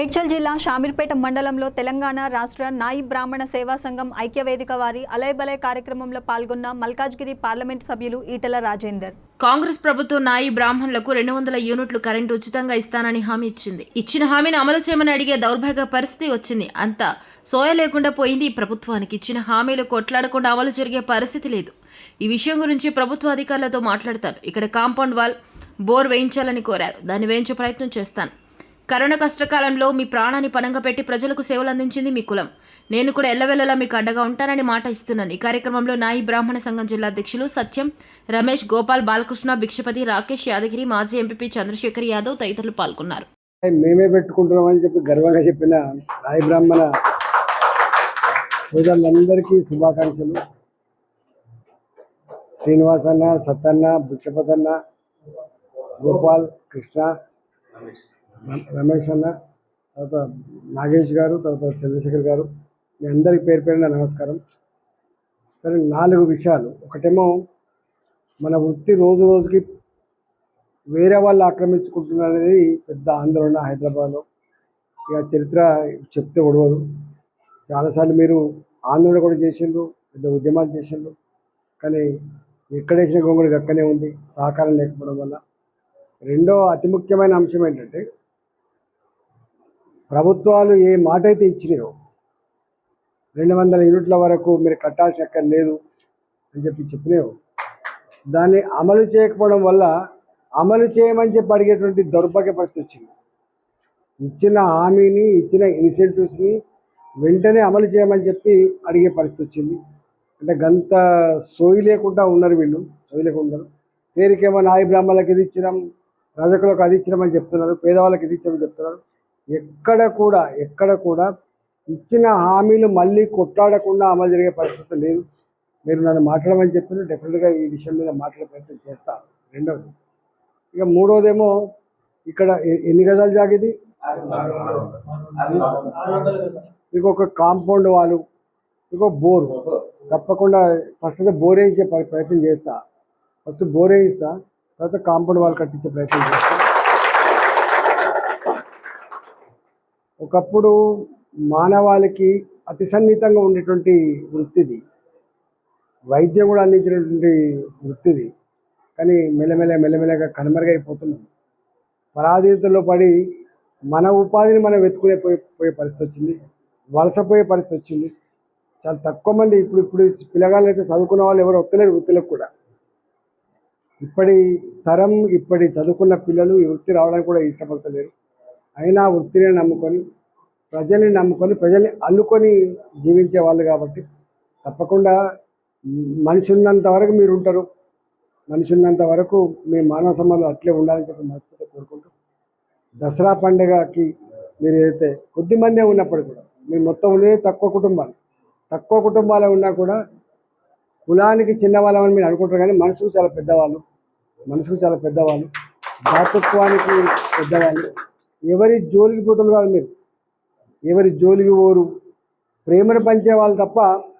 మేడ్చల్ జిల్లా షామీర్పేట మండలంలో తెలంగాణ రాష్ట్ర నాయి బ్రాహ్మణ సేవా సంఘం ఐక్యవేదిక వారి అలయబలయ కార్యక్రమంలో పాల్గొన్న మల్కాజ్గిరి పార్లమెంట్ సభ్యులు ఈటల రాజేందర్. కాంగ్రెస్ ప్రభుత్వం నాయి బ్రాహ్మణులకు రెండు వందల యూనిట్లు కరెంటు ఉచితంగా ఇస్తానని హామీ ఇచ్చింది. ఇచ్చిన హామీని అమలు చేయమని అడిగే దౌర్భాగ్య పరిస్థితి వచ్చింది. అంతా సోయ లేకుండా పోయింది ప్రభుత్వానికి. ఇచ్చిన హామీలు కొట్లాడకుండా అమలు జరిగే పరిస్థితి లేదు. ఈ విషయం గురించి ప్రభుత్వ అధికారులతో మాట్లాడతారు. ఇక్కడ కాంపౌండ్ వాల్ బోర్ వేయించాలని కోరారు. దాన్ని వేయించే ప్రయత్నం చేస్తాను. కరోనా కష్టకాలంలో మీ ప్రాణాన్ని పనంగా పెట్టి ప్రజలకు సేవలు అందించింది మీ కులం. నేను కూడా ఎల్లవెల్లలా మీకు అడ్డగా ఉంటానని మాట ఇస్తున్నాను. ఈ కార్యక్రమంలో నాయి బ్రాహ్మణ సంఘం జిల్లా అధ్యక్షులు సత్యం రమేష్ గోపాల్ బాలకృష్ణ భిక్షపతి రాకేష్ యాదగిరి మాజీ ఎంపీ చంద్రశేఖర్ యాదవ్ తదితరులు పాల్గొన్నారు. మేమే పెట్టుకుంటున్నామని చెప్పి గర్వంగా చెప్పిన నాయి బ్రాహ్మణ సోదరులందరికీ శుభాకాంక్షలు. శ్రీనివాస్ అన్న సత్తన్న బుచ్చపతి అన్న గోపాల్ కృష్ణ రమేష్ రమేష్ అన్న తర్వాత నాగేష్ గారు తర్వాత చంద్రశేఖర్ గారు మీ అందరికి పేరు పేరున నమస్కారం. సరే నాలుగు విషయాలు. ఒకటేమో మన వృత్తి రోజు రోజుకి వేరే వాళ్ళు ఆక్రమించుకుంటున్నారనేది పెద్ద ఆందోళన హైదరాబాద్లో. ఇక చరిత్ర చెప్తే గొడవదు చాలాసార్లు మీరు ఆందోళన కూడా చేసిండ్రు పెద్ద ఉద్యమాలు చేసిండ్రు. కానీ ఎక్కడేసిన గొంగుడికి అక్కనే ఉంది సహకారం లేకపోవడం వల్ల. రెండో అతి ముఖ్యమైన అంశం ఏంటంటే ప్రభుత్వాలు ఏ మాట అయితే ఇచ్చినాయో రెండు వందల యూనిట్ల వరకు మీరు కట్టాల్సిన అక్కడ లేదు అని చెప్పి చెప్పినాయో దాన్ని అమలు చేయకపోవడం వల్ల అమలు చేయమని చెప్పి అడిగేటువంటి దౌర్భాగ్య పరిస్థితి వచ్చింది. ఇచ్చిన హామీని ఇచ్చిన ఇన్సెంటివ్స్ని వెంటనే అమలు చేయమని చెప్పి అడిగే పరిస్థితి వచ్చింది. అంటే గంత సోయి లేకుండా ఉన్నారు వీళ్ళు సోయి లేకుండా పేరుకేమో నాయ బ్రాహ్మణులకు ఇది ఇచ్చినాం రజకులకు అది ఇచ్చినామని చెప్తున్నారు పేదవాళ్ళకి ఇది ఇచ్చామని చెప్తున్నారు. ఎక్కడ కూడా ఎక్కడ కూడా ఇచ్చిన హామీలు మళ్ళీ కొట్లాడకుండా అమలు జరిగే పరిస్థితి లేదు. మీరు నన్ను మాట్లాడమని చెప్పిన డెఫినెట్గా ఈ విషయం మీద మాట్లాడే ప్రయత్నం చేస్తాను రెండవది ఇక మూడవదేమో ఇక్కడ ఎన్ని గజాలు జాగిది? మీకు ఒక కాంపౌండ్ వాళ్ళు ఇంకో బోర్. తప్పకుండా ఫస్ట్ అయితే బోర్ వేయించే ప్రయత్నం చేస్తా. ఫస్ట్ బోర్ వేయిస్తా తర్వాత కాంపౌండ్ వాళ్ళు కట్టించే ప్రయత్నం చేస్తా. ఒకప్పుడు మానవాళికి అతి సన్నిహితంగా ఉండేటువంటి వృత్తిది. వైద్యం కూడా అందించినటువంటి వృత్తిది. కానీ మెల్లమెల్ల మెల్లమెల్లగా కనుమరుగైపోతున్నాం. పరాధీనతలో పడి మన ఉపాధిని మనం వెతుకునే పోయే పోయే పరిస్థితి వచ్చింది వలసపోయే పరిస్థితి వచ్చింది చాలా తక్కువ మంది ఇప్పుడు ఇప్పుడు పిల్లగాళ్ళు అయితే చదువుకున్న వాళ్ళు ఎవరు వస్తలేరు వృత్తులకు కూడా. ఇప్పటి తరం ఇప్పటి చదువుకున్న పిల్లలు ఈ వృత్తి రావడానికి కూడా ఇష్టపడతలేరు. అయినా ఆ వృత్తిని నమ్ముకొని ప్రజల్ని నమ్ముకొని ప్రజల్ని అల్లుకొని జీవించే వాళ్ళు కాబట్టి తప్పకుండా మనిషి ఉన్నంత వరకు మీరు ఉంటారు. మనిషి ఉన్నంత వరకు మీ మానవ సంబంధాలు అట్లే ఉండాలని చెప్పి మనస్ఫూర్తిగా కోరుకుంటూ దసరా పండుగకి మీరు అయితే కొద్ది మందే ఉన్నప్పుడు కూడా మీరు మొత్తం ఉండేది తక్కువ కుటుంబాలు. తక్కువ కుటుంబాలు ఉన్నా కూడా కులానికి చిన్నవాళ్ళమని మీరు అనుకుంటారు కానీ మనసుకు చాలా పెద్దవాళ్ళు. మనసుకు చాలా పెద్దవాళ్ళు. దాతృత్వానికి పెద్దవాళ్ళు. ఎవరి జోలికి పోతులు కాదు మీరు. ఎవరి జోలికి పోరు. ప్రేమను పంచే వాళ్ళు తప్ప